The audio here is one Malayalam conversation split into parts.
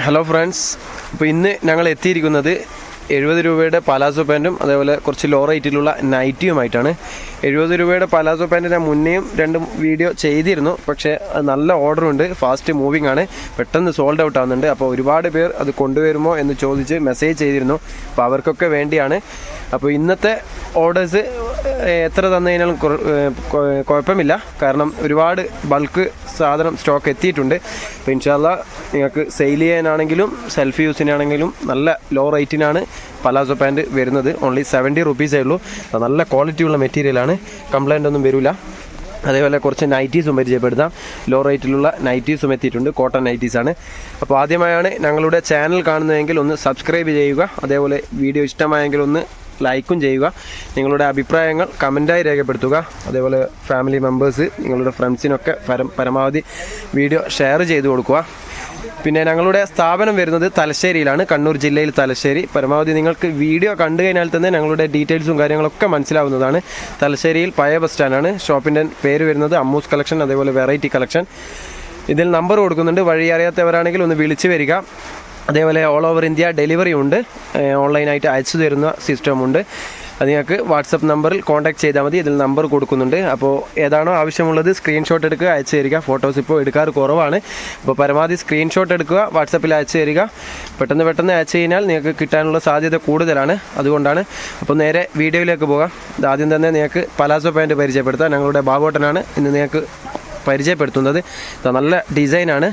ഹലോ ഫ്രണ്ട്സ് ഇപ്പോൾ ഇന്ന് ഞങ്ങൾ എത്തിയിരിക്കുന്നത് എഴുപത് രൂപയുടെ പലാസോ പാന്റും അതേപോലെ കുറച്ച് ലോ റേറ്റിലുള്ള നൈറ്റിയുമായിട്ടാണ് എഴുപത് രൂപയുടെ പലാസോ പാന്റ് ഞാൻ മുന്നേയും രണ്ടും വീഡിയോ ചെയ്തിരുന്നു. പക്ഷേ അത് നല്ല ഓർഡറുണ്ട് ഫാസ്റ്റ് മൂവിങ് ആണ്. പെട്ടെന്ന് സോൾഡ് ഔട്ട് ആവുന്നുണ്ട്. അപ്പോൾ ഒരുപാട് പേർ അത് കൊണ്ടുവരുമോ എന്ന് ചോദിച്ച് മെസ്സേജ് ചെയ്തിരുന്നു. അപ്പോൾ അവർക്കൊക്കെ വേണ്ടിയാണ്. അപ്പോൾ ഇന്നത്തെ ഓർഡേഴ്സ് എത്ര തന്നതിനാലും കുഴപ്പമില്ല. കാരണം ഒരുപാട് ബൾക്ക് സാധനം സ്റ്റോക്ക് എത്തിയിട്ടുണ്ട്. അപ്പോൾ ഇൻഷാല്ല നിങ്ങൾക്ക് സെയിൽ ചെയ്യാനാണെങ്കിലും സെൽഫ് യൂസിനാണെങ്കിലും നല്ല ലോ റേറ്റിനാണ് പലാസോ പാന്റ് വരുന്നത്. ഓൺലി സെവന്റി റുപ്പീസേ ഉള്ളൂ നല്ല ക്വാളിറ്റിയുള്ള മെറ്റീരിയലാണ് കംപ്ലൈന്റ് ഒന്നും വരില്ല അതേപോലെ കുറച്ച് നൈറ്റീസും പരിചയപ്പെടുത്താം. ലോ റേറ്റിലുള്ള നൈറ്റീസും എത്തിയിട്ടുണ്ട്. കോട്ടൺ നൈറ്റീസാണ് അപ്പോൾ ആദ്യമായാണ് ഞങ്ങളുടെ ചാനൽ കാണുന്നതെങ്കിൽ ഒന്ന് സബ്സ്ക്രൈബ് ചെയ്യുക. അതേപോലെ വീഡിയോ ഇഷ്ടമായെങ്കിൽ ഒന്ന് ലൈക്കും ചെയ്യുക. നിങ്ങളുടെ അഭിപ്രായങ്ങൾ കമന്റായി രേഖപ്പെടുത്തുക. അതേപോലെ ഫാമിലി മെമ്പേഴ്സ് നിങ്ങളുടെ ഫ്രണ്ട്സിനൊക്കെ പരം പരമാവധി വീഡിയോ ഷെയർ ചെയ്തു കൊടുക്കുക. പിന്നെ ഞങ്ങളുടെ സ്ഥാപനം വരുന്നത് തലശ്ശേരിയിലാണ്. കണ്ണൂർ ജില്ലയിൽ തലശ്ശേരി. പരമാവധി നിങ്ങൾക്ക് വീഡിയോ കണ്ടു കഴിഞ്ഞാൽ തന്നെ ഞങ്ങളുടെ ഡീറ്റെയിൽസും കാര്യങ്ങളൊക്കെ മനസ്സിലാവുന്നതാണ്. തലശ്ശേരിയിൽ പഴയ ബസ് സ്റ്റാൻഡാണ് ഷോപ്പിന്റെ പേര് വരുന്നത് അമ്മൂസ് കളക്ഷൻ അതേപോലെ വെറൈറ്റി കളക്ഷൻ ഇതിൽ നമ്പർ കൊടുക്കുന്നുണ്ട്. വഴി അറിയാത്തവരാണെങ്കിൽ ഒന്ന് വിളിച്ചു വരിക. അതേപോലെ ഓൾ ഓവർ ഇന്ത്യ ഡെലിവറി ഉണ്ട്. ഓൺലൈനായിട്ട് അയച്ചു തരുന്ന സിസ്റ്റമുണ്ട് അത് നിങ്ങൾക്ക് വാട്സപ്പ് നമ്പറിൽ കോൺടാക്ട് ചെയ്താൽ മതി. ഇതിൽ നമ്പർ കൊടുക്കുന്നുണ്ട്. അപ്പോൾ ഏതാണോ ആവശ്യമുള്ളത് സ്ക്രീൻഷോട്ട് എടുക്കുക അയച്ചു തരിക. ഫോട്ടോസ് ഇപ്പോൾ എടുക്കാറ് കുറവാണ്. അപ്പോൾ പരമാവധി സ്ക്രീൻഷോട്ട് എടുക്കുക വാട്സപ്പിൽ അയച്ചു തരിക. പെട്ടെന്ന് പെട്ടെന്ന് അയച്ചു കഴിഞ്ഞാൽ നിങ്ങൾക്ക് കിട്ടാനുള്ള സാധ്യത കൂടുതലാണ്. അതുകൊണ്ടാണ് അപ്പോൾ നേരെ വീഡിയോയിലേക്ക് പോകാം. ആദ്യം തന്നെ നിങ്ങൾക്ക് പലാസോ പാന്റ് പരിചയപ്പെടുത്താം. ഞങ്ങളുടെ ബാബോട്ടനാണ് ഇന്ന് നിങ്ങൾക്ക് പരിചയപ്പെടുത്തുന്നത്. ഇതാ നല്ല ഡിസൈനാണ്.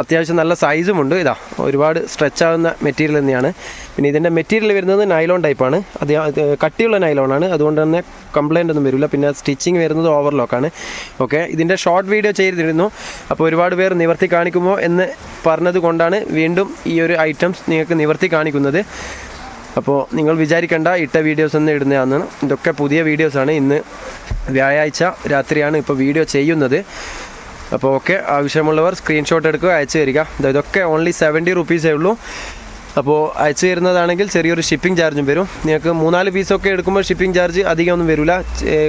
അത്യാവശ്യം നല്ല സൈസുമുണ്ട്. ഇതാ ഒരുപാട് സ്ട്രെച്ച് ആവുന്ന മെറ്റീരിയൽ തന്നെയാണ്. പിന്നെ ഇതിന്റെ മെറ്റീരിയൽ വരുന്നത് നൈലോൺ ടൈപ്പാണ്. അത് കട്ടിയുള്ള നൈലോണാണ്. അതുകൊണ്ട് തന്നെ കംപ്ലൈന്റ് ഒന്നും വരില്ല. പിന്നെ സ്റ്റിച്ചിങ് വരുന്നത് ഓവർലോക്കാണ് ഓക്കെ ഇതിന്റെ ഷോർട്ട് വീഡിയോ ചെയ്തിരുന്നു. അപ്പോൾ ഒരുപാട് പേർ നിവർത്തി കാണിക്കുമോ എന്ന് പറഞ്ഞത് കൊണ്ടാണ് വീണ്ടും ഈ ഒരു ഐറ്റംസ് നിങ്ങൾക്ക് നിവർത്തി കാണിക്കുന്നത്. അപ്പോൾ നിങ്ങൾ വിചാരിക്കേണ്ട ഇട്ട വീഡിയോസ് ഒന്നും ഇടുന്നതാണ് ഇതൊക്കെ പുതിയ വീഡിയോസാണ് ഇന്ന് വ്യാഴാഴ്ച രാത്രിയാണ് ഇപ്പോൾ വീഡിയോ ചെയ്യുന്നത്. അപ്പോൾ ഓക്കെ ആവശ്യമുള്ളവർ സ്ക്രീൻഷോട്ട് എടുക്കുക അയച്ചു തരിക. ഇതൊക്കെ ഓൺലി സെവന്റി റുപ്പീസേ ഉള്ളൂ. അപ്പോൾ അയച്ചു തരുന്നതാണെങ്കിൽ ചെറിയൊരു ഷിപ്പിംഗ് ചാർജും വരും. നിങ്ങൾക്ക് മൂന്നാൽ പീസൊക്കെ എടുക്കുമ്പോൾ ഷിപ്പിംഗ് ചാർജ് അധികമൊന്നും വരില്ല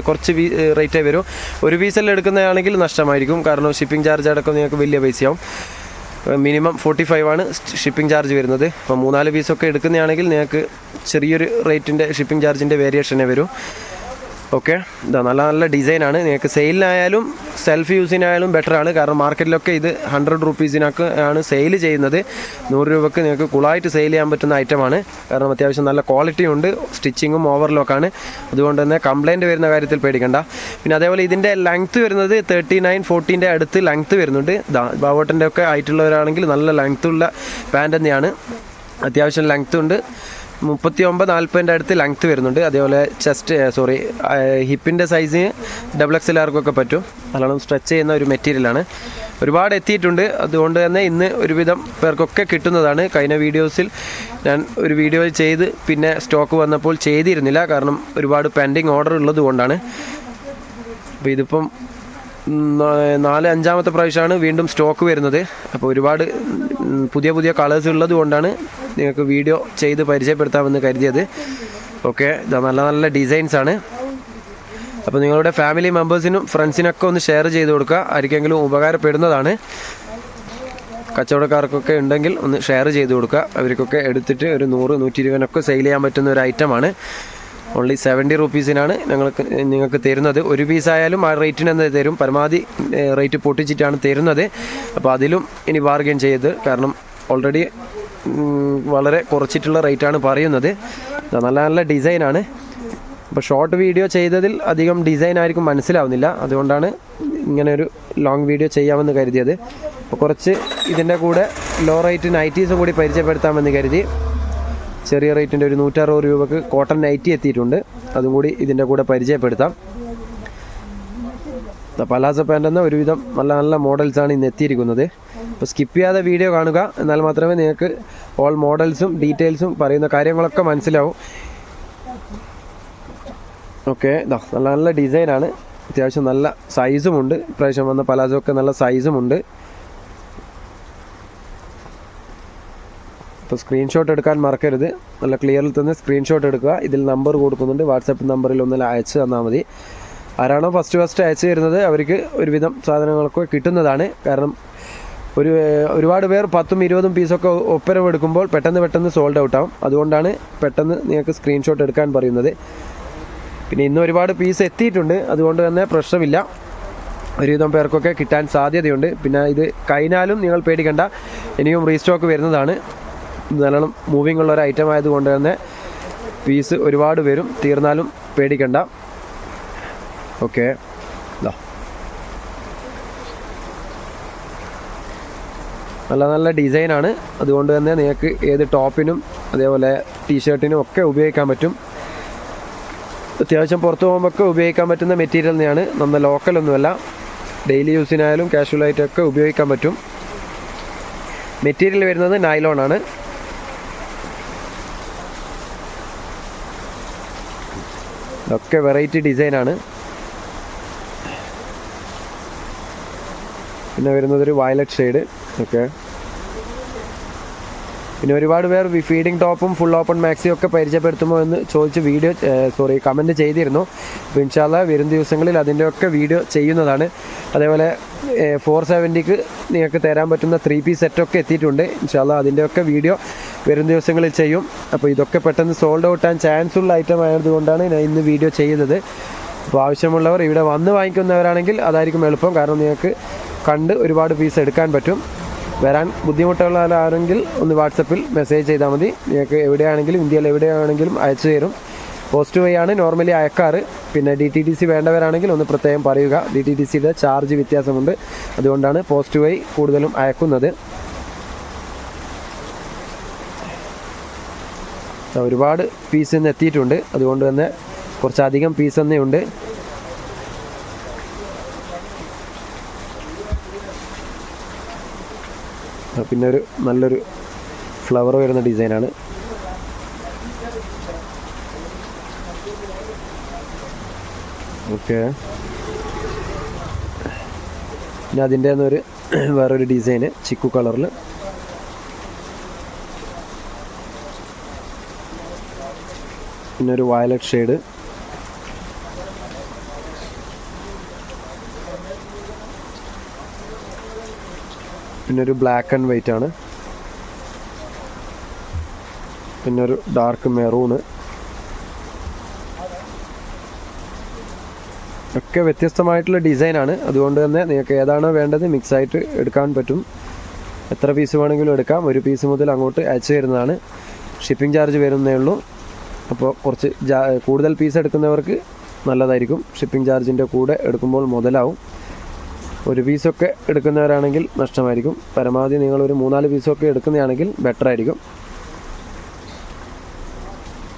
കുറച്ച് റേറ്റേ വരും. ഒരു പീസെല്ലാം എടുക്കുന്നതാണെങ്കിൽ നഷ്ടമായിരിക്കും. കാരണം ഷിപ്പിംഗ് ചാർജ് അടക്കം നിങ്ങൾക്ക് വലിയ പൈസയാവും. മിനിമം ഫോർട്ടി ഫൈവ് ആണ് ഷിപ്പിംഗ് ചാർജ് വരുന്നത്. അപ്പോൾ മൂന്നാൽ പീസൊക്കെ എടുക്കുന്നതാണെങ്കിൽ നിങ്ങൾക്ക് ചെറിയൊരു റേറ്റിന്റെ ഷിപ്പിംഗ് ചാർജിന്റെ വേരിയേഷനെ വരൂ. ഓക്കെ. ഇതാ നല്ല നല്ല ഡിസൈനാണ്. നിങ്ങൾക്ക് സെയിലിനായാലും സെൽഫ് യൂസിനായാലും ബെറ്റർ ആണ് കാരണം മാർക്കറ്റിലൊക്കെ ഇത് ഹൺഡ്രഡ് റുപ്പീസിനൊക്കെ ആണ് സെയിൽ ചെയ്യുന്നത്. നൂറ് രൂപയ്ക്ക് നിങ്ങൾക്ക് കുളായിട്ട് സെയിൽ ചെയ്യാൻ പറ്റുന്ന ഐറ്റമാണ്. കാരണം അത്യാവശ്യം നല്ല ക്വാളിറ്റി ഉണ്ട്. സ്റ്റിച്ചിങ്ങും ഓവർലോക്കാണ്. അതുകൊണ്ട് തന്നെ കംപ്ലൈന്റ് വരുന്ന കാര്യത്തിൽ പേടിക്കണ്ട. പിന്നെ അതേപോലെ ഇതിന്റെ ലെങ്ത്ത് വരുന്നത് തേർട്ടി നയൻ ഫോർട്ടീന്റെ അടുത്ത് ലെങ്ത്ത് വരുന്നുണ്ട്. ദാ ബാവോട്ടന്റെ ഒക്കെ ആയിട്ടുള്ളവരാണെങ്കിൽ നല്ല ലെങ്ത്തുള്ള പാന്റ് പാന്റ് തന്നെയാണ്. അത്യാവശ്യം ലെങ്ത്ത് ഉണ്ട്. മുപ്പത്തി ഒമ്പത് നാൽപ്പതിന്റെ അടുത്ത് ലെങ്ത്ത് വരുന്നുണ്ട്. അതേപോലെ ചെസ്റ്റ് സോറി ഹിപ്പിന്റെ സൈസ് ഡബിൾ എക്സ് എല്ലാവർക്കൊക്കെ പറ്റും. നല്ലോണം സ്ട്രെച്ച് ചെയ്യുന്ന ഒരു മെറ്റീരിയലാണ് ഒരുപാട് എത്തിയിട്ടുണ്ട്. അതുകൊണ്ട് തന്നെ ഇന്ന് ഒരുവിധം പേർക്കൊക്കെ കിട്ടുന്നതാണ്. കഴിഞ്ഞ വീഡിയോസിൽ ഞാൻ ഒരു വീഡിയോ ചെയ്ത് പിന്നെ സ്റ്റോക്ക് വന്നപ്പോൾ ചെയ്തിരുന്നില്ല. കാരണം ഒരുപാട് പെൻഡിങ് ഓർഡർ ഉള്ളത് കൊണ്ടാണ്. അപ്പോൾ ഇതിപ്പം നാല് അഞ്ചാമത്തെ പ്രാവശ്യമാണ് വീണ്ടും സ്റ്റോക്ക് വരുന്നത്. അപ്പോൾ ഒരുപാട് പുതിയ പുതിയ കളേഴ്സ് ഉള്ളത് കൊണ്ടാണ് നിങ്ങൾക്ക് വീഡിയോ ചെയ്ത് പരിചയപ്പെടുത്താമെന്ന് കരുതിയത്. ഓക്കെ നല്ല നല്ല ഡിസൈൻസ് ആണ്. അപ്പോൾ നിങ്ങളുടെ ഫാമിലി മെമ്പേഴ്സിനും ഫ്രണ്ട്സിനൊക്കെ ഒന്ന് ഷെയർ ചെയ്ത് കൊടുക്കുക. ആർക്കെങ്കിലും ഉപകാരപ്പെടുന്നതാണ്. കച്ചവടക്കാർക്കൊക്കെ ഉണ്ടെങ്കിൽ ഒന്ന് ഷെയർ ചെയ്ത് കൊടുക്കുക. അവർക്കൊക്കെ എടുത്തിട്ട് ഒരു നൂറ് നൂറ്റി ഇരുപതിനൊക്കെ സെയിൽ ചെയ്യാൻ പറ്റുന്ന ഒരു ഐറ്റമാണ് ഓൺലി സെവന്റി റുപ്പീസിനാണ് ഞങ്ങൾക്ക് നിങ്ങൾക്ക് തരുന്നത്. ഒരു പീസ് ആയാലും ആ റേറ്റിന് തരും. പരമാവധി റേറ്റ് പൊട്ടിച്ചിട്ടാണ് തരുന്നത്. അപ്പോൾ അതിലും ഇനി ബാർഗെയിൻ ചെയ്ത് കാരണം ഓൾറെഡി വളരെ കുറച്ചിട്ടുള്ള റേറ്റാണ് പറയുന്നത്. നല്ല നല്ല ഡിസൈനാണ്. അപ്പോൾ ഷോർട്ട് വീഡിയോ ചെയ്തതിൽ അധികം ഡിസൈൻ ആയിരിക്കും മനസ്സിലാവുന്നില്ല. അതുകൊണ്ടാണ് ഇങ്ങനെ ഒരു ലോങ് വീഡിയോ ചെയ്യാമെന്ന് കരുതിയത്. അപ്പോൾ കുറച്ച് ഇതിന്റെ കൂടെ ലോ റേറ്റ് നൈറ്റീസും കൂടി പരിചയപ്പെടുത്താമെന്ന് കരുതി. ചെറിയ റേറ്റിന്റെ ഒരു നൂറ്ററുപത് രൂപക്ക് കോട്ടൺ നൈറ്റി എത്തിയിട്ടുണ്ട്. അതും കൂടി ഇതിന്റെ കൂടെ പരിചയപ്പെടുത്താം. പലാസോ പാന്റ് എന്ന ഒരുവിധം നല്ല നല്ല മോഡൽസാണ് ഇന്ന് എത്തിയിരിക്കുന്നത്. അപ്പോൾ സ്കിപ്പ് ചെയ്യാതെ വീഡിയോ കാണുക. എന്നാൽ മാത്രമേ നിങ്ങൾക്ക് ഓൾ മോഡൽസും ഡീറ്റെയിൽസും പറയുന്ന കാര്യങ്ങളൊക്കെ മനസ്സിലാവും. ഓക്കെ നല്ല നല്ല ഡിസൈനാണ്. അത്യാവശ്യം നല്ല സൈസുമുണ്ട് ഇപ്രാവശ്യം വന്ന പലാസോ ഒക്കെ നല്ല സൈസുമുണ്ട് അപ്പോൾ സ്ക്രീൻഷോട്ട് എടുക്കാൻ മറക്കരുത്. നല്ല ക്ലിയറിൽ തന്നെ സ്ക്രീൻഷോട്ട് എടുക്കുക. ഇതിൽ നമ്പർ കൊടുക്കുന്നുണ്ട്. വാട്സപ്പ് നമ്പറിൽ ഒന്ന് അയച്ച് തന്നാൽ മതി. ആരാണോ ഫസ്റ്റ് ഫസ്റ്റ് അയച്ചു തരുന്നത് അവർക്ക് ഒരുവിധം സാധനങ്ങളൊക്കെ കിട്ടുന്നതാണ്. കാരണം ഒരു ഒരുപാട് പേർ പത്തും ഇരുപതും പീസൊക്കെ ഒപ്പരം എടുക്കുമ്പോൾ പെട്ടെന്ന് പെട്ടെന്ന് സോൾഡ് ഔട്ട് ആവും. അതുകൊണ്ടാണ് പെട്ടെന്ന് നിങ്ങൾക്ക് സ്ക്രീൻഷോട്ട് എടുക്കാൻ പറയുന്നത്. പിന്നെ ഇന്ന് ഒരുപാട് പീസ് എത്തിയിട്ടുണ്ട്. അതുകൊണ്ട് തന്നെ പ്രശ്നമില്ല. ഒരുവിധം പേർക്കൊക്കെ കിട്ടാൻ സാധ്യതയുണ്ട്. പിന്നെ ഇത് കഴിഞ്ഞാലും നിങ്ങൾ പേടിക്കണ്ട. ഇനിയും റീസ്റ്റോക്ക് വരുന്നതാണ്. നല്ലോണം മൂവിങ് ഉള്ള ഒരു ഐറ്റം ആയതുകൊണ്ട് തന്നെ പീസ് ഒരുപാട് വരും. തീർന്നാലും പേടിക്കണ്ട. ഓക്കെ. ഇതാ നല്ല നല്ല ഡിസൈനാണ്. അതുകൊണ്ട് തന്നെ നിങ്ങൾക്ക് ഏത് ടോപ്പിനും അതേപോലെ ടീഷർട്ടിനും ഒക്കെ ഉപയോഗിക്കാൻ പറ്റും. അത്യാവശ്യം പുറത്തു പോകുമ്പോഴൊക്കെ ഉപയോഗിക്കാൻ പറ്റുന്ന മെറ്റീരിയൽ തന്നെയാണ്. ലോക്കൽ ഒന്നുമല്ല. ഡെയിലി യൂസിനായാലും കാഷ്വൽ ആയിട്ടൊക്കെ ഉപയോഗിക്കാൻ പറ്റും. മെറ്റീരിയൽ വരുന്നത് നൈലോൺ ആണ്. ഒക്കെ വെറൈറ്റി ഡിസൈനാണ് പിന്നെ വരുന്നത് ഒരു വയലറ്റ് ഷെയ്ഡ് ഓക്കെ പിന്നെ ഒരുപാട് പേർ ഫീഡിംഗ് ടോപ്പും ഫുൾ ഓപ്പൺ മാക്സിയും ഒക്കെ പരിചയപ്പെടുത്തുമോ എന്ന് ചോദിച്ച് വീഡിയോ സോറി കമന്റ് ചെയ്തിരുന്നു. അപ്പോൾ ഇൻഷാല്ല വരും ദിവസങ്ങളിൽ അതിന്റെയൊക്കെ വീഡിയോ ചെയ്യുന്നതാണ്. അതേപോലെ ഫോർ സെവന്റിക്ക് നിങ്ങൾക്ക് തരാൻ പറ്റുന്ന ത്രീ പീസ് സെറ്റൊക്കെ എത്തിയിട്ടുണ്ട്. ഇൻഷാല്ല അതിന്റെയൊക്കെ വീഡിയോ വരും ദിവസങ്ങളിൽ ചെയ്യും. അപ്പോൾ ഇതൊക്കെ പെട്ടെന്ന് സോൾഡ് ഔട്ട് ആൻ ചാൻസ് ഉള്ള ഐറ്റം ആയതുകൊണ്ടാണ് ഞാൻ ഇന്ന് വീഡിയോ ചെയ്യുന്നത് അപ്പോൾ ആവശ്യമുള്ളവർ ഇവിടെ വന്ന് വാങ്ങിക്കുന്നവരാണെങ്കിൽ അതായിരിക്കും എളുപ്പം. കാരണം നിങ്ങൾക്ക് കണ്ട് ഒരുപാട് പീസ് എടുക്കാൻ പറ്റും. വരാൻ ബുദ്ധിമുട്ടുള്ളവരാണെങ്കിൽ ഒന്ന് വാട്സപ്പിൽ മെസ്സേജ് ചെയ്താൽ മതി. നിങ്ങൾക്ക് എവിടെയാണെങ്കിലും ഇന്ത്യയിൽ എവിടെയാണെങ്കിലും അയച്ചു തരും. പോസ്റ്റ് ആണ് നോർമലി അയക്കാറ്. പിന്നെ ഡി ടി ടി സി വേണ്ടവരാണെങ്കിൽ ഒന്ന് പ്രത്യേകം പറയുക. ഡി ടി ടി സിയുടെ ചാർജ് വ്യത്യാസമുണ്ട്. അതുകൊണ്ടാണ് പോസ്റ്റ് വഴി കൂടുതലും അയക്കുന്നത്. ഒരുപാട് പീസ് ഇന്ന് എത്തിയിട്ടുണ്ട്. അതുകൊണ്ട് തന്നെ കുറച്ചധികം പീസ് തന്നെ ഉണ്ട് പിന്നെ ഒരു നല്ലൊരു ഫ്ലവർ വരുന്ന ഡിസൈനാണ് ഓക്കെ പിന്നെ അതിന്റെ ഒരു വേറൊരു ഡിസൈന് ചിക്കു കളറിൽ പിന്നെ ഒരു വയലറ്റ് ഷെയ്ഡ് പിന്നെ ഒരു ബ്ലാക്ക് ആൻഡ് വൈറ്റ് ആണ്. പിന്നെ ഒരു ഡാർക്ക് മെറൂണ് ഒക്കെ വ്യത്യസ്തമായിട്ടുള്ള ഡിസൈനാണ് അതുകൊണ്ട് തന്നെ നിങ്ങൾക്ക് ഏതാണോ വേണ്ടത് മിക്സ് ആയിട്ട് എടുക്കാൻ പറ്റും. എത്ര പീസ് വേണമെങ്കിലും എടുക്കാം. ഒരു പീസ് മുതൽ അങ്ങോട്ട് അയച്ചു തരുന്നതാണ് ഷിപ്പിംഗ് ചാർജ് വരുന്നേ ഉള്ളൂ. അപ്പോൾ കുറച്ച് കൂടുതൽ പീസ് എടുക്കുന്നവർക്ക് നല്ലതായിരിക്കും. ഷിപ്പിംഗ് ചാർജിന്റെ കൂടെ എടുക്കുമ്പോൾ മുതലാവും. ഒരു പീസൊക്കെ എടുക്കുന്നവരാണെങ്കിൽ നഷ്ടമായിരിക്കും. പരമാവധി നിങ്ങൾ ഒരു മൂന്നാൽ പീസൊക്കെ എടുക്കുന്നതാണെങ്കിൽ ബെറ്റർ ആയിരിക്കും.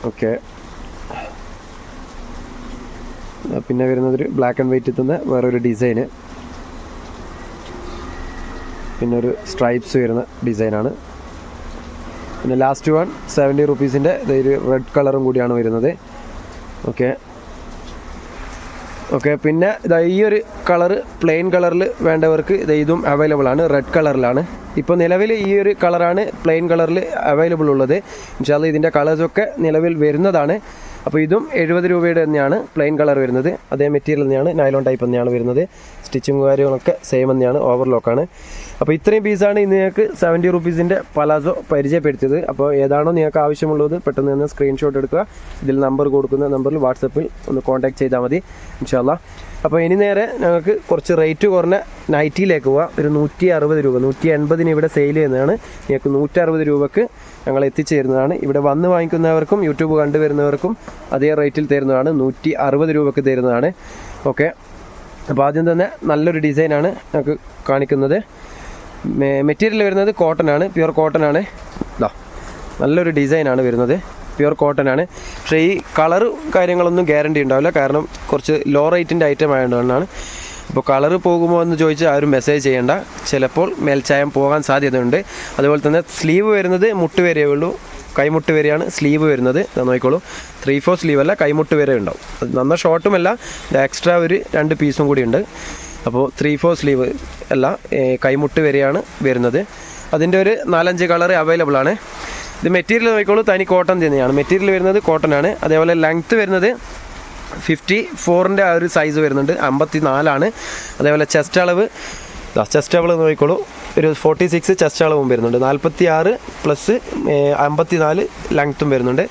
ഓക്കെ പിന്നെ വരുന്നതൊരു ബ്ലാക്ക് ആൻഡ് വൈറ്റ് തന്നെ വേറൊരു ഡിസൈന് പിന്നെ ഒരു സ്ട്രൈപ്സ് വരുന്ന ഡിസൈനാണ് പിന്നെ ലാസ്റ്റ് വൺ സെവന്റി റുപ്പീസിന്റെ ഒരു റെഡ് കളറും കൂടിയാണ് വരുന്നത്. ഓക്കെ ഓക്കെ പിന്നെ ഇതാ ഈ ഒരു കളർ പ്ലെയിൻ കളറിൽ വേണ്ടവർക്ക് ഇത് ഇതും അവൈലബിൾ ആണ്. റെഡ് കളറിലാണ് ഇപ്പോൾ നിലവിൽ ഈ ഒരു കളറാണ് പ്ലെയിൻ കളറിൽ അവൈലബിൾ ഉള്ളത്. ഇൻഷാല്ല ഇതിന്റെ കളേഴ്സൊക്കെ നിലവിൽ വരുന്നതാണ്. അപ്പോൾ ഇതും എഴുപത് രൂപയുടെ തന്നെയാണ് പ്ലെയിൻ കളർ വരുന്നത്. അതേ മെറ്റീരിയൽ തന്നെയാണ് നൈലോൺ ടൈപ്പ് തന്നെയാണ് വരുന്നത്. സ്റ്റിച്ചിങ് കാര്യങ്ങളൊക്കെ സെയിം തന്നെയാണ്. ഓവർലോക്കാണ് അപ്പോൾ ഇത്രയും പീസാണ് ഇന്ന് നിങ്ങൾക്ക് സെവന്റി റുപ്പീസിന്റെ പലാസോ പരിചയപ്പെടുത്തിയത്. അപ്പോൾ ഏതാണോ നിങ്ങൾക്ക് ആവശ്യമുള്ളത് പെട്ടെന്ന് തന്നെ സ്ക്രീൻഷോട്ട് എടുക്കുക. ഇതിൽ നമ്പർ കൊടുക്കുന്ന നമ്പറിൽ വാട്സപ്പിൽ ഒന്ന് കോൺടാക്ട് ചെയ്താൽ മതി ഇൻഷാല്ല അപ്പോൾ ഇനി നേരെ ഞങ്ങൾക്ക് കുറച്ച് റേറ്റ് കുറഞ്ഞ നൈറ്റിയിലേക്ക് പോവാം. ഒരു നൂറ്റി അറുപത് രൂപ നൂറ്റി എൺപതിന് ഇവിടെ സെയിൽ ചെയ്യുന്നതാണ്. നിങ്ങൾക്ക് നൂറ്റി അറുപത് രൂപക്ക് ഞങ്ങൾ എത്തിച്ചു തരുന്നതാണ് ഇവിടെ വന്ന് വാങ്ങിക്കുന്നവർക്കും യൂട്യൂബ് കണ്ടുവരുന്നവർക്കും അതേ റേറ്റിൽ തരുന്നതാണ്. നൂറ്റി അറുപത് രൂപക്ക് തരുന്നതാണ്. ഓക്കെ അപ്പോൾ ആദ്യം തന്നെ നല്ലൊരു ഡിസൈനാണ് നമുക്ക് കാണിക്കുന്നത്. മെറ്റീരിയൽ വരുന്നത് കോട്ടൺ ആണ് പ്യുവർ കോട്ടൺ ആണ്. ഇതാ നല്ലൊരു ഡിസൈനാണ് വരുന്നത്. പ്യുവർ കോട്ടൺ ആണ്. പക്ഷേ ഈ കളറ് കാര്യങ്ങളൊന്നും ഗ്യാരണ്ടി ഉണ്ടാവില്ല. കാരണം കുറച്ച് ലോ റേറ്റിന്റെ ഐറ്റം ആയതുകൊണ്ടാണ്. അപ്പോൾ കളർ പോകുമോ എന്ന് ചോദിച്ചാൽ ആരും മെസ്സേജ് ചെയ്യേണ്ട. ചിലപ്പോൾ മേൽച്ചായം പോകാൻ സാധ്യതയുണ്ട്. അതുപോലെ തന്നെ സ്ലീവ് വരുന്നത് മുട്ട് വരെയേ ഉള്ളൂ. കൈമുട്ട് വരെയാണ് സ്ലീവ് വരുന്നത്. നന്നായിക്കോളൂ ത്രീ ഫോർ സ്ലീവ് അല്ല കൈമുട്ട് വരെ ഉണ്ടാവും. നന്ന ഷോർട്ടുമല്ല എക്സ്ട്രാ ഒരു രണ്ട് പീസും കൂടി ഉണ്ട്. അപ്പോൾ ത്രീ ഫോർ സ്ലീവ് അല്ല കൈമുട്ട് വരെയാണ് വരുന്നത്. അതിന്റെ ഒരു നാലഞ്ച് കളർ അവൈലബിൾ ആണ്. ഇത് മെറ്റീരിയൽ നോക്കിക്കോളൂ തനി കോട്ടൺ തന്നെയാണ്. മെറ്റീരിയൽ വരുന്നത് കോട്ടൺ ആണ്. അതേപോലെ ലെങ്ത്ത് വരുന്നത് ഫിഫ്റ്റി ഫോറിന്റെ ആ ഒരു സൈസ് വരുന്നുണ്ട് അമ്പത്തി നാലാണ് അതേപോലെ ചെസ്റ്റ് അളവ് ചെസ്റ്റ് അളവ് നോക്കിക്കോളൂ. ഒരു ഫോർട്ടി സിക്സ് ചെസ്റ്റ് അളവും വരുന്നുണ്ട് നാൽപ്പത്തി ആറ് പ്ലസ് അമ്പത്തി നാല് ലെങ്ത്തും വരുന്നുണ്ട്.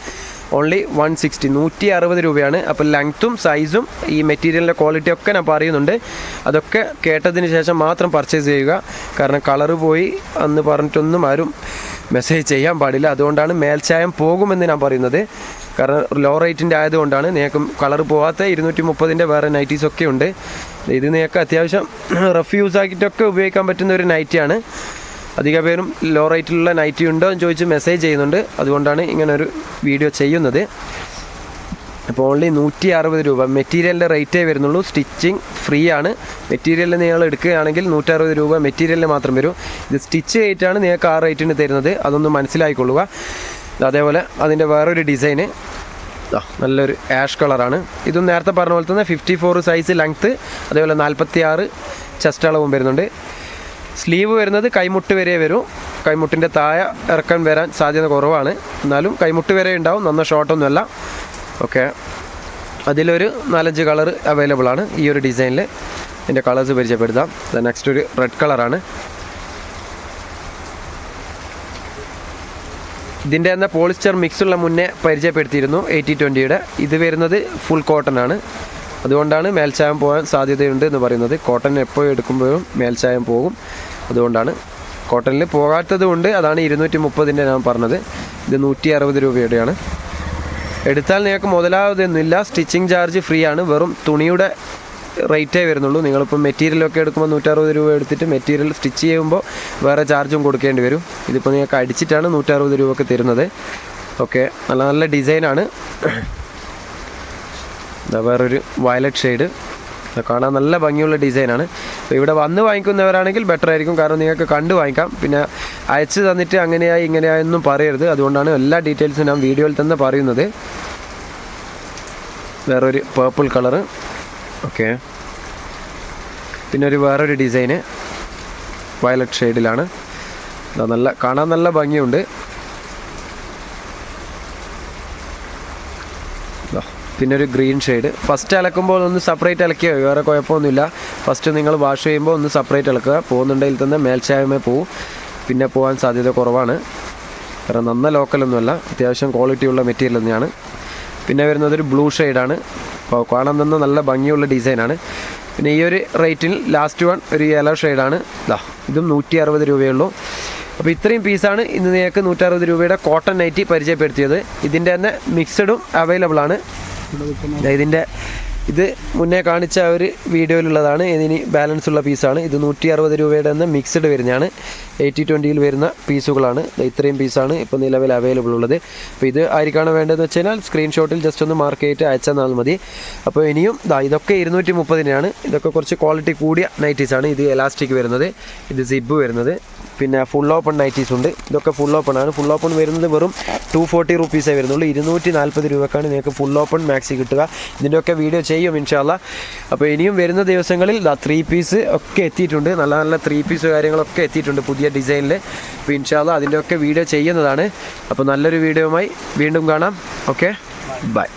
ഓൺലി വൺ സിക്സ്റ്റി നൂറ്റി അറുപത് രൂപയാണ്. അപ്പോൾ ലെങ്ത്തും സൈസും ഈ മെറ്റീരിയലിന്റെ ക്വാളിറ്റി ഒക്കെ ഞാൻ പറയുന്നുണ്ട്. അതൊക്കെ കേട്ടതിന് ശേഷം മാത്രം പർച്ചേസ് ചെയ്യുക. കാരണം കളറ് പോയി എന്ന് പറഞ്ഞിട്ടൊന്നും ആരും മെസ്സേജ് ചെയ്യാൻ പാടില്ല. അതുകൊണ്ടാണ് മേൽച്ചായം പോകുമെന്ന് ഞാൻ പറയുന്നത്. കാരണം ലോ റേറ്റിന്റെ ആയതുകൊണ്ടാണ് നിങ്ങൾക്ക് കളർ പോവാത്ത ഇരുന്നൂറ്റി മുപ്പതിന്റെ വേറെ നൈറ്റീസൊക്കെ ഉണ്ട്. ഇത് നിങ്ങൾക്ക് അത്യാവശ്യം റഫ് യൂസ് ആക്കിയിട്ടൊക്കെ ഉപയോഗിക്കാൻ പറ്റുന്ന ഒരു നൈറ്റിയാണ് അധിക പേരും ലോ റേറ്റിലുള്ള നൈറ്റി ഉണ്ടോ എന്ന് ചോദിച്ച് മെസ്സേജ് ചെയ്യുന്നുണ്ട്. അതുകൊണ്ടാണ് ഇങ്ങനെ ഒരു വീഡിയോ ചെയ്യുന്നത്. അപ്പോൾ ഓൺലി നൂറ്റി അറുപത് രൂപ മെറ്റീരിയലിന്റെ റേറ്റേ വരുന്നുള്ളൂ. സ്റ്റിച്ചിങ് ഫ്രീ ആണ്. മെറ്റീരിയൽ നിങ്ങൾ എടുക്കുകയാണെങ്കിൽ നൂറ്ററുപത് രൂപ മെറ്റീരിയലിന് മാത്രം വരും. ഇത് സ്റ്റിച്ച് ചെയ്തിട്ടാണ് നിങ്ങൾക്ക് ആ റേറ്റിന് തരുന്നത്. അതൊന്ന് മനസ്സിലാക്കിക്കൊള്ളുക അതേപോലെ അതിന്റെ വേറൊരു ഡിസൈന്. നല്ലൊരു ആഷ് കളറാണ്. ഇതും നേരത്തെ പറഞ്ഞ പോലെ തന്നെ ഫിഫ്റ്റി ഫോർ സൈസ് ലെങ്ത്ത് അതേപോലെ നാൽപ്പത്തി ആറ് ചെസ്റ്റ് അളവും വരുന്നുണ്ട്. സ്ലീവ് വരുന്നത് കൈമുട്ട് വരെ വരും. കൈമുട്ടിന്റെ താഴെ ഇറക്കാൻ വരാൻ സാധ്യത കുറവാണ്. എന്നാലും കൈമുട്ട് വരെ ഉണ്ടാവും നന്ന ഷോട്ടൊന്നുമല്ല ഓക്കെ അതിലൊരു നാലഞ്ച് കളർ അവൈലബിൾ ആണ് ഈ ഒരു ഡിസൈനിൽ ഇതിന്റെ കളേഴ്സ് പരിചയപ്പെടുത്താം. നെക്സ്റ്റ് ഒരു റെഡ് കളറാണ് ഇതിന്റെ തന്നെ പോളിസ്റ്റർ മിക്സുള്ള മുന്നേ പരിചയപ്പെടുത്തിയിരുന്നു എയ്റ്റി ട്വന്റിയുടെ ഇത് വരുന്നത് ഫുൾ കോട്ടൺ ആണ് അതുകൊണ്ടാണ് മേൽച്ചായം പോകാൻ സാധ്യതയുണ്ട് എന്ന് പറയുന്നത്. കോട്ടൺ എപ്പോൾ എടുക്കുമ്പോഴും മേൽച്ചായം പോകും. അതുകൊണ്ടാണ് കോട്ടണിൽ പോകാത്തത് കൊണ്ട് അതാണ് ഇരുന്നൂറ്റി മുപ്പതിന്റെ ഞാൻ പറഞ്ഞത്. ഇത് നൂറ്റി അറുപത് രൂപയുടെയാണ്. എടുത്താൽ നിങ്ങൾക്ക് മുതലാവതൊന്നുമില്ല സ്റ്റിച്ചിങ് ചാർജ് ഫ്രീ ആണ്. വെറും തുണിയുടെ റേറ്റേ വരുന്നുള്ളൂ. നിങ്ങളിപ്പോൾ മെറ്റീരിയലൊക്കെ എടുക്കുമ്പോൾ നൂറ്ററുപത് രൂപ എടുത്തിട്ട് മെറ്റീരിയൽ സ്റ്റിച്ച് ചെയ്യുമ്പോൾ വേറെ ചാർജും കൊടുക്കേണ്ടി വരും. ഇതിപ്പോൾ നിങ്ങൾക്ക് അടിച്ചിട്ടാണ് നൂറ്ററുപത് രൂപയൊക്കെ തരുന്നത്. ഓക്കെ നല്ല നല്ല ഡിസൈനാണ് വേറൊരു വയലറ്റ് ഷെയ്ഡ് കാണാൻ നല്ല ഭംഗിയുള്ള ഡിസൈനാണ് അപ്പോൾ ഇവിടെ വന്ന് വാങ്ങിക്കുന്നവരാണെങ്കിൽ ബെറ്റർ ആയിരിക്കും. കാരണം നിങ്ങൾക്ക് കണ്ട് വാങ്ങിക്കാം. പിന്നെ അയച്ച് തന്നിട്ട് അങ്ങനെയായി ഇങ്ങനെയായൊന്നും പറയരുത്. അതുകൊണ്ടാണ് എല്ലാ ഡീറ്റെയിൽസും ഞാൻ വീഡിയോയിൽ തന്നെ പറയുന്നത്. വേറൊരു പേർപ്പിൾ കളറ് ഓക്കെ. പിന്നെ ഒരു വേറൊരു ഡിസൈന് വയലറ്റ് ഷെയ്ഡിലാണ്. നല്ല കാണാൻ നല്ല ഭംഗിയുണ്ട്. പിന്നെ ഒരു ഗ്രീൻ ഷെയ്ഡ്. ഫസ്റ്റ് അലക്കുമ്പോൾ ഒന്ന് സെപ്പറേറ്റ് അലക്കിയോ? വേറെ കുഴപ്പമൊന്നുമില്ല. ഫസ്റ്റ് നിങ്ങൾ വാഷ് ചെയ്യുമ്പോൾ ഒന്ന് സെപ്പറേറ്റ് അലക്കുക. പോകുന്നുണ്ടെങ്കിൽ തന്നെ മേൽച്ചായ്മേ പോവും. പിന്നെ പോകാൻ സാധ്യത കുറവാണ്. കാരണം നന്ന ലോക്കലൊന്നുമല്ല. അത്യാവശ്യം ക്വാളിറ്റിയുള്ള മെറ്റീരിയൽ തന്നെയാണ്. പിന്നെ വരുന്നത് ഒരു ബ്ലൂ ഷെയ്ഡാണ് അപ്പോൾ കാണാൻ തന്നെ നല്ല ഭംഗിയുള്ള ഡിസൈനാണ് പിന്നെ ഈ ഒരു റേറ്റിൽ ലാസ്റ്റ് വൺ ഒരു യെല്ലോ ഷെയ്ഡാണ് ഇതാ ഇതും നൂറ്റി അറുപത് രൂപയുള്ളൂ. അപ്പോൾ ഇത്രയും പീസാണ് ഇന്ന് നിങ്ങൾക്ക് നൂറ്ററുപത് രൂപയുടെ കോട്ടൺ നൈറ്റി പരിചയപ്പെടുത്തിയത്. ഇതിന്റെ തന്നെ മിക്സഡും അവൈലബിൾ ആണ്. ഇതിന്റെ ഇത് മുന്നേ കാണിച്ച ഒരു വീഡിയോയിലുള്ളതാണ്. ഇതിന് ബാലൻസ് ഉള്ള പീസാണ് ഇത് നൂറ്റി അറുപത് രൂപയുടെ തന്നെ മിക്സഡ് വരുന്നതാണ്. എയ്റ്റി ട്വന്റിയിൽ വരുന്ന പീസുകളാണ് ഇത്രയും പീസാണ് ഇപ്പോൾ നിലവിൽ അവൈലബിൾ ഉള്ളത്. അപ്പോൾ ഇത് ആർക്കാണ് വേണ്ടതെന്ന് വെച്ച് കഴിഞ്ഞാൽ സ്ക്രീൻഷോട്ടിൽ ജസ്റ്റ് ഒന്ന് മാർക്ക് ചെയ്തിട്ട് അയച്ചെന്നാൽ മതി. അപ്പോൾ ഇനിയും ദാ ഇതൊക്കെ ഇരുന്നൂറ്റി മുപ്പതിനാണ് ഇതൊക്കെ കുറച്ച് ക്വാളിറ്റി കൂടിയ നൈറ്റീസാണ് ഇത് എലാസ്റ്റിക് വരുന്നത്. ഇത് സിബ് വരുന്നത്. പിന്നെ ഫുൾ ഓപ്പൺ നൈറ്റീസ് ഉണ്ട്. ഇതൊക്കെ ഫുൾ ഓപ്പൺ ആണ്. ഫുൾ ഓപ്പൺ വരുന്നത് വെറും ടു ഫോർട്ടി റുപ്പീസേ വരുന്നുള്ളൂ. ഇരുന്നൂറ്റി നാൽപ്പത് രൂപക്കാണ് നിങ്ങൾക്ക് ഫുൾ ഓപ്പൺ മാക്സി കിട്ടുക. ഇതിന്റെയൊക്കെ വീഡിയോ ചെയ്യും ഇൻഷാല്ല അപ്പോൾ ഇനിയും വരുന്ന ദിവസങ്ങളിൽ ത്രീ പീസ് ഒക്കെ എത്തിയിട്ടുണ്ട്. നല്ല നല്ല ത്രീ പീസ് കാര്യങ്ങളൊക്കെ എത്തിയിട്ടുണ്ട് പുതിയ ഡിസൈനിൽ അപ്പോൾ ഇൻഷാല്ല അതിന്റെയൊക്കെ വീഡിയോ ചെയ്യുന്നതാണ്. അപ്പോൾ നല്ലൊരു വീഡിയോയുമായി വീണ്ടും കാണാം. ഓക്കെ? ബൈ.